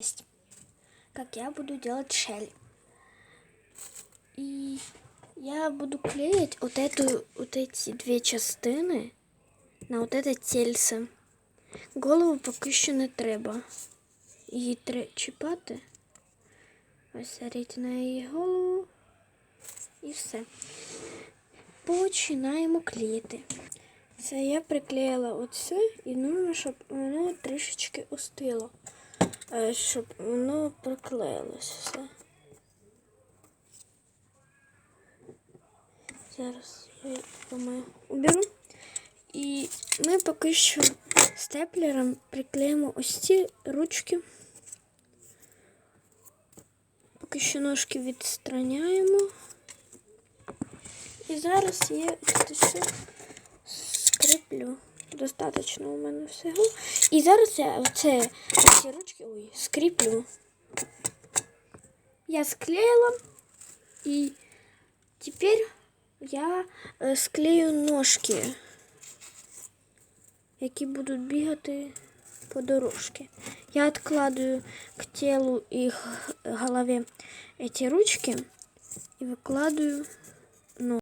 есть, как я буду делать шель. И я буду клеить вот эту, вот эти две частини на вот это тельце. Голову поки що не треба. Її треба чіпати. Ось смотрите на її голову. І все. Починаємо клеїти. Це я приклеїла оце і нужно, щоб воно трішечки остило. Е, Щоб воно приклеїлося все. Зараз я думаю, уберу. І ми поки що степлером приклеїмо ось ці ручки. Поки що ножки відстраняємо. І зараз я це все скріплю. Достаточно у мене всього. І зараз я оце, ці ручки ой, скріплю. Я склеїла. І тепер я е, склею ножки, які будуть бігати по дорожці. Я откладываю к телу и г- голове эти ручки и выкладываю